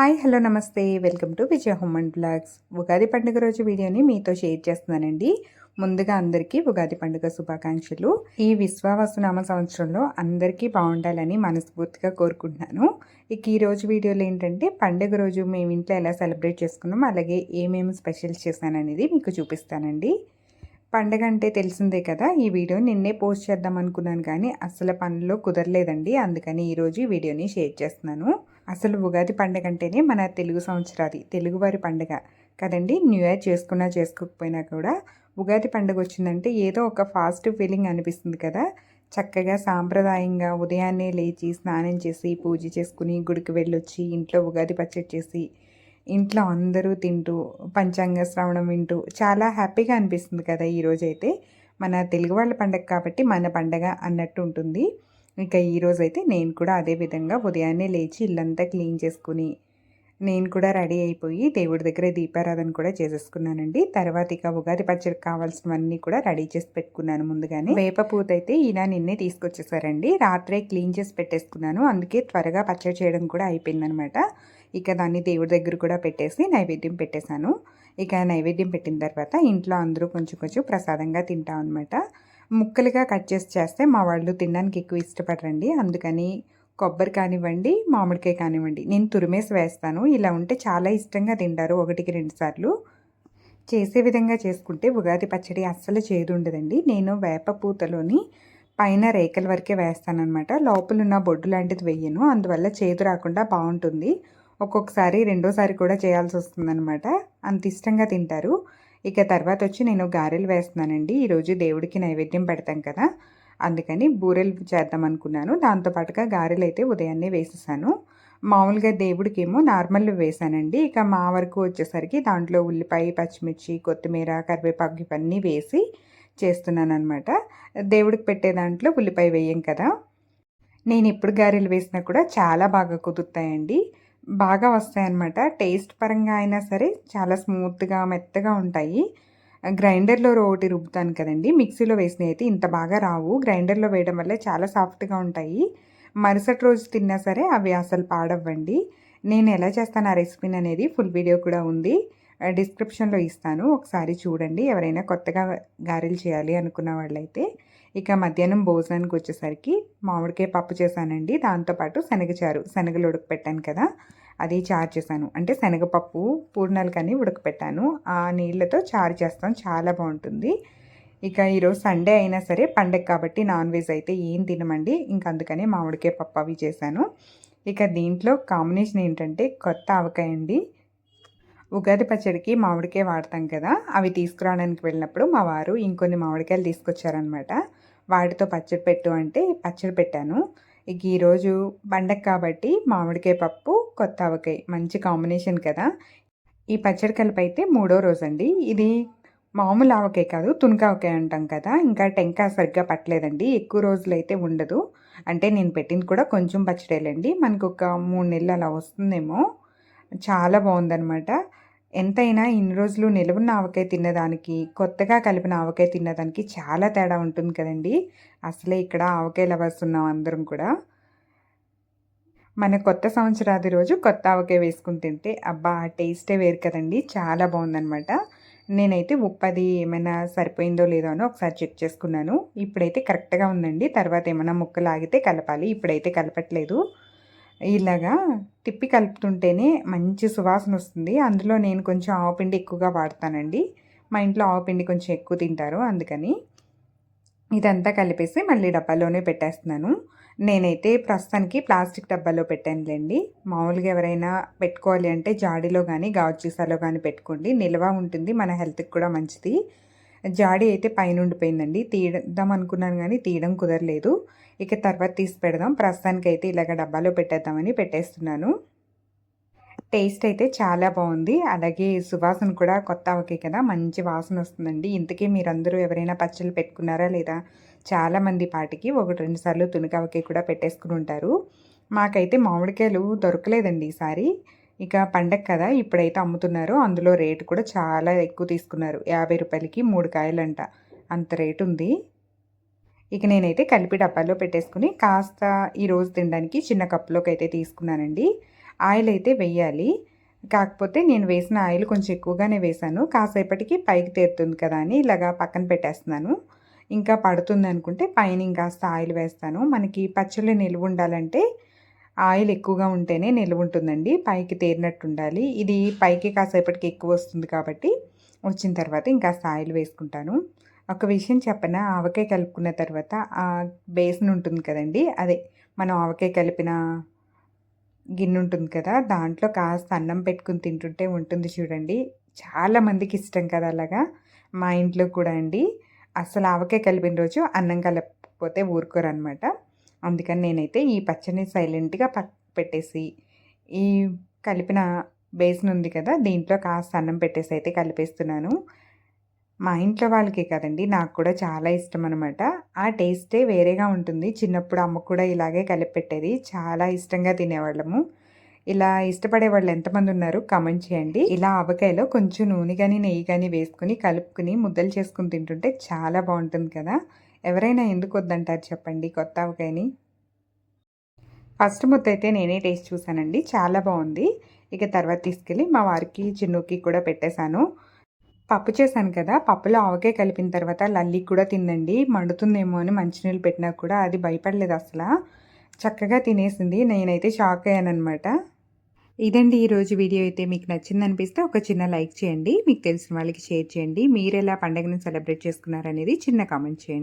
Hi hello namaste. Welcome to Vijaya home and blogs. Ugadi పండుగ రోజు వీడియోని మీతో షేర్ చేస్తున్నానండి. ముందుగా అందరికీ ఉగాది పండుగ శుభాకాంక్షలు. ఈ విశ్వావసునామ సంవత్సరంలో అందరికీ బాగుండాలని మనస్ఫూర్తిగా కోరుకుంటున్నాను. ఇక ఈ రోజు వీడియోలో ఏంటంటే పండుగ రోజు మేము ఇంట్లో ఎలా సెలబ్రేట్ చేసుకున్నాం అలాగే ఏమేమి స్పెషల్ చేశాననేది మీకు చూపిస్తానండి. పండగ అంటే తెలిసిందే కదా ఈ వీడియో నిన్నే పోస్ట్ చేద్దాం అనుకున్నాను కానీ అసలు పనుల్లో కుదరలేదండి. అందుకని ఈరోజు ఈ వీడియోని షేర్ చేస్తున్నాను. అసలు ఉగాది పండగ అంటేనే మన తెలుగు సంవత్సరాది తెలుగువారి పండగ కదండి. న్యూ ఇయర్ చేసుకున్నా చేసుకోకపోయినా కూడా ఉగాది పండుగ వచ్చిందంటే ఏదో ఒక ఫాస్ట్ ఫీలింగ్ అనిపిస్తుంది కదా. చక్కగా సాంప్రదాయంగా ఉదయాన్నే లేచి స్నానం చేసి పూజ చేసుకుని గుడికి వెళ్ళొచ్చి ఇంట్లో ఉగాది పచ్చడి చేసి ఇంట్లో అందరూ తింటూ పంచాంగ శ్రవణం వింటూ చాలా హ్యాపీగా అనిపిస్తుంది కదా ఈరోజైతే మన తెలుగు వాళ్ళ పండగ కాబట్టి మన పండగ అన్నట్టు ఉంటుంది. ఇక ఈరోజైతే నేను కూడా అదే విధంగా ఉదయాన్నే లేచి ఇల్లంతా క్లీన్ చేసుకుని నేను కూడా రెడీ అయిపోయి దేవుడి దగ్గర దీపారాధన కూడా చేసేసుకున్నానండి. తర్వాత ఇక ఉగాది పచ్చడికి కావాల్సినవన్నీ కూడా రెడీ చేసి పెట్టుకున్నాను ముందుగానే. వేప పూత అయితే ఈయన నిన్నే తీసుకొచ్చేసారండి. రాత్రే క్లీన్ చేసి పెట్టేసుకున్నాను. అందుకే త్వరగా పచ్చడి చేయడం కూడా అయిపోయిందనమాట. ఇక దాన్ని దేవుడి దగ్గర కూడా పెట్టేసి నైవేద్యం పెట్టేశాను. ఇక నైవేద్యం పెట్టిన తర్వాత ఇంట్లో అందరూ కొంచెం కొంచెం ప్రసాదంగా తింటాం అనమాట ముక్కలుగా కట్ చేసి చేస్తే మా వాళ్ళు తినడానికి ఎక్కువ ఇష్టపడరండి. అందుకని కొబ్బరి కానివ్వండి మామిడికాయ కానివ్వండి నేను తురిమేసి వేస్తాను. ఇలా ఉంటే చాలా ఇష్టంగా తింటారు ఒకటికి రెండు సార్లు. చేసే విధంగా చేసుకుంటే ఉగాది పచ్చడి అస్సలు చేదు ఉండదండి నేను వేప పూతలోని పైన రేకల వరకే వేస్తానమాట లోపల ఉన్న బొడ్డు లాంటిది వెయ్యను అందువల్ల చేదు రాకుండా బాగుంటుంది. ఒక్కొక్కసారి రెండోసారి కూడా చేయాల్సి వస్తుందన్నమాట. అంత ఇష్టంగా తింటారు. ఇక తర్వాత వచ్చి నేను గారెలు వేస్తున్నానండి. ఈరోజు దేవుడికి నైవేద్యం పెడతాం కదా. అందుకని బూరెలు చేద్దాం అనుకున్నాను. దాంతోపాటుగా గారెలు అయితే ఉదయాన్నే వేసేసాను. మామూలుగా దేవుడికి ఏమో నార్మల్ వేసానండి. ఇక మా వరకు వచ్చేసరికి దాంట్లో ఉల్లిపాయ పచ్చిమిర్చి కొత్తిమీర కరివేపాకు ఇవన్నీ వేసి చేస్తున్నాను అనమాట దేవుడికి పెట్టే దాంట్లో ఉల్లిపాయ వేయం కదా. నేను ఎప్పుడు గారెలు వేసినా కూడా చాలా బాగా కుదురుతాయండి. బాగా వస్తాయన్నమాట. టేస్ట్ పరంగా అయినా సరే చాలా స్మూత్గా మెత్తగా ఉంటాయి. గ్రైండర్లో రోటి రుబ్బుతాను కదండి. మిక్సీలో వేసినవి అయితే ఇంత బాగా రావు. గ్రైండర్లో వేయడం వల్ల చాలా సాఫ్ట్గా ఉంటాయి. మరుసటి రోజు తిన్నా సరే అవి అసలు పాడవ్వండి. నేను ఎలా చేస్తాను ఆ రెసిపీని అనేది ఫుల్ వీడియో కూడా ఉంది. డిస్క్రిప్షన్లో ఇస్తాను. ఒకసారి చూడండి. ఎవరైనా కొత్తగా గారెలు చేయాలి అనుకున్న వాళ్ళైతే ఇక మధ్యాహ్నం భోజనానికి వచ్చేసరికి మామిడికాయ పప్పు చేశానండి. దాంతోపాటు శనగచారు శనగలు ఉడకపెట్టాను కదా అది చారు చేశాను. అంటే శనగపప్పు పూర్ణాలు కానీ ఉడకపెట్టాను. ఆ నీళ్ళతో చారు చేస్తాను చాలా బాగుంటుంది. ఇక ఈరోజు సండే అయినా సరే పండగ కాబట్టి నాన్ వెజ్ అయితే ఏం తినమండి. ఇంక అందుకనే మామిడికాయ పప్పు అవి చేశాను. ఇక దీంట్లో కాంబినేషన్ ఏంటంటే కొత్త ఆవకాయ అండి ఉగాది పచ్చడికి మామిడికాయ వాడతాం కదా అవి తీసుకురావడానికి వెళ్ళినప్పుడు మా వారు ఇంకొన్ని మామిడికాయలు తీసుకొచ్చారనమాట వాటితో పచ్చడి పెట్టు అంటే పచ్చడి పెట్టాను. ఇక ఈరోజు పండగ కాబట్టి మామిడికాయ పప్పు కొత్త ఆవకాయ మంచి కాంబినేషన్ కదా. ఈ పచ్చడి కలిపి అయితే మూడో రోజు అండి ఇది మామూలు ఆవకాయ కాదు తునకావకాయ అంటాం కదా. ఇంకా టెంకాయ సరిగ్గా పట్టలేదండి ఎక్కువ రోజులు అయితే ఉండదు. అంటే నేను పెట్టింది కూడా కొంచెం పచ్చడేలండి. మనకు ఒక మూడు నెలలు అలా వస్తుందేమో. చాలా బాగుందనమాట ఎంతైనా ఇన్ని రోజులు నిలవున్న ఆవకాయ తిన్నదానికి కొత్తగా కలిపిన ఆవకాయ తిన్నదానికి చాలా తేడా ఉంటుంది కదండి. అసలే ఇక్కడ ఆవకాయ లవర్స్ ఉన్నాం అందరం కూడా. మన కొత్త సంవత్సరాది రోజు కొత్త ఆవకాయ వేసుకుని తింటే అబ్బా టేస్టే వేరు కదండి. చాలా బాగుందనమాట నేనైతే ఉప్పు అది ఏమైనా సరిపోయిందో లేదో అని ఒకసారి చెక్ చేసుకున్నాను. ఇప్పుడైతే కరెక్ట్గా ఉందండి. తర్వాత ఏమైనా ముక్కలు ఆగితే కలపాలి. ఇప్పుడైతే కలపట్లేదు. ఇలాగా తిప్పి కలుపుతుంటేనే మంచి సువాసన వస్తుంది. అందులో నేను కొంచెం ఆవు పిండి ఎక్కువగా వాడతానండి. మా ఇంట్లో ఆవు పిండి కొంచెం ఎక్కువ తింటారు అందుకని ఇదంతా కలిపేసి మళ్ళీ డబ్బాలోనే పెట్టేస్తున్నాను. నేనైతే ప్రస్తుతానికి ప్లాస్టిక్ డబ్బాలో పెట్టానులేండి. మామూలుగా ఎవరైనా పెట్టుకోవాలి అంటే జాడీలో కానీ గాజ్చీసాలో కానీ పెట్టుకోండి. నిల్వ ఉంటుంది మన హెల్త్కి కూడా మంచిది. జాడి అయితే పైన ఉండిపోయిందండి తీయడం అనుకున్నాను కానీ తీయడం కుదరలేదు. ఇక తర్వాత తీసి పెడదాం. ప్రస్తుతానికి అయితే ఇలాగ డబ్బాలో పెట్టేద్దామని పెట్టేస్తున్నాను. టేస్ట్ అయితే చాలా బాగుంది. అలాగే సువాసన కూడా కొత్త ఒకే కదా మంచి వాసన వస్తుందండి. ఇంతకీ మీరందరూ ఎవరైనా పచ్చళ్ళు పెట్టుకున్నారా లేదా? చాలామంది పాటికి ఒకటి రెండు సార్లు తునికావకే కూడా పెట్టేసుకుని ఉంటారు. మాకైతే మామిడికాయలు దొరకలేదండి ఈసారి. ఇక పండగ కదా ఇప్పుడైతే అమ్ముతున్నారు. అందులో రేటు కూడా చాలా ఎక్కువ తీసుకున్నారు. యాభై రూపాయలకి మూడు కాయలంట. అంత రేటు ఉంది. ఇక నేనైతే కలిపి డబ్బాలో పెట్టేసుకుని కాస్త ఈరోజు తినడానికి చిన్న కప్పులోకి అయితే తీసుకున్నానండి. ఆయిల్ అయితే వెయ్యాలి కాకపోతే నేను వేసిన ఆయిల్ కొంచెం ఎక్కువగానే వేశాను. కాసేపటికి పైకి తేరుతుంది కదా అని ఇలాగా పక్కన పెట్టేస్తున్నాను. ఇంకా పడుతుంది అనుకుంటే పైన ఇంకాస్త ఆయిల్ వేస్తాను. మనకి పచ్చళ్ళు నిలువ ఉండాలంటే ఆయిల్ ఎక్కువగా ఉంటేనే నిల్వ ఉంటుందండి. పైకి తేరినట్టు ఉండాలి. ఇది పైకి కాసేపటికి ఎక్కువ వస్తుంది కాబట్టి వచ్చిన తర్వాత ఇంకా ఆయిల్ వేసుకుంటాను. ఒక విషయం చెప్పన? ఆవకాయ కలుపుకున్న తర్వాత ఆ బేసిన్ ఉంటుంది కదండి. అదే మనం ఆవకాయ కలిపిన గిన్నె ఉంటుంది కదా దాంట్లో కాస్త అన్నం పెట్టుకుని తింటుంటే ఉంటుంది చూడండి. చాలా మందికి ఇష్టం కదా అలాగా. మా ఇంట్లో కూడా అండి. అసలు ఆవకాయ కలిపిన రోజు అన్నం కలపకపోతే ఊరుకోరనమాట అందుకని నేనైతే ఈ పచ్చని సైలెంట్గా పక్క పెట్టేసి ఈ కలిపిన బేసిన్ ఉంది కదా దీంట్లో కాస్త అన్నం పెట్టేసి అయితే కలిపేస్తున్నాను. మా ఇంట్లో వాళ్ళకే కదండి నాకు కూడా చాలా ఇష్టం అనమాట ఆ టేస్టే వేరేగా ఉంటుంది. చిన్నప్పుడు అమ్మ కూడా ఇలాగే కలిపి పెట్టేది. చాలా ఇష్టంగా తినేవాళ్ళము. ఇలా ఇష్టపడే వాళ్ళు ఎంతమంది ఉన్నారు కమెంట్ చేయండి. ఇలా ఆవకాయలో కొంచెం నూనె కానీ నెయ్యి కానీ వేసుకుని కలుపుకుని ముద్దలు చేసుకుని తింటుంటే చాలా బాగుంటుంది కదా. ఎవరైనా ఎందుకు వద్దంటారు చెప్పండి కొత్త ఆవకాయని? ఫస్ట్ ముద్ద అయితే నేనే టేస్ట్ చూసానండి చాలా బాగుంది. ఇక తర్వాత తీసుకెళ్ళి మా వారికి చిన్నుకి కూడా పెట్టేశాను. పప్పు చేశాను కదా పప్పులో ఆవకాయ కలిపిన తర్వాత లల్లి కూడా తిందండి. మండుతుందేమో అని మంచినీళ్ళు పెట్టినా కూడా అది భయపడలేదు అసలు. చక్కగా తినేసింది నేనైతే షాక్ అయ్యానమాట ఇదండి ఈరోజు వీడియో అయితే మీకు నచ్చింది అనిపిస్తే ఒక చిన్న లైక్ చేయండి మీకు తెలిసిన వాళ్ళకి షేర్ చేయండి. మీరు ఎలా పండుగను సెలబ్రేట్ చేసుకున్నారనేది చిన్న కామెంట్ చేయండి.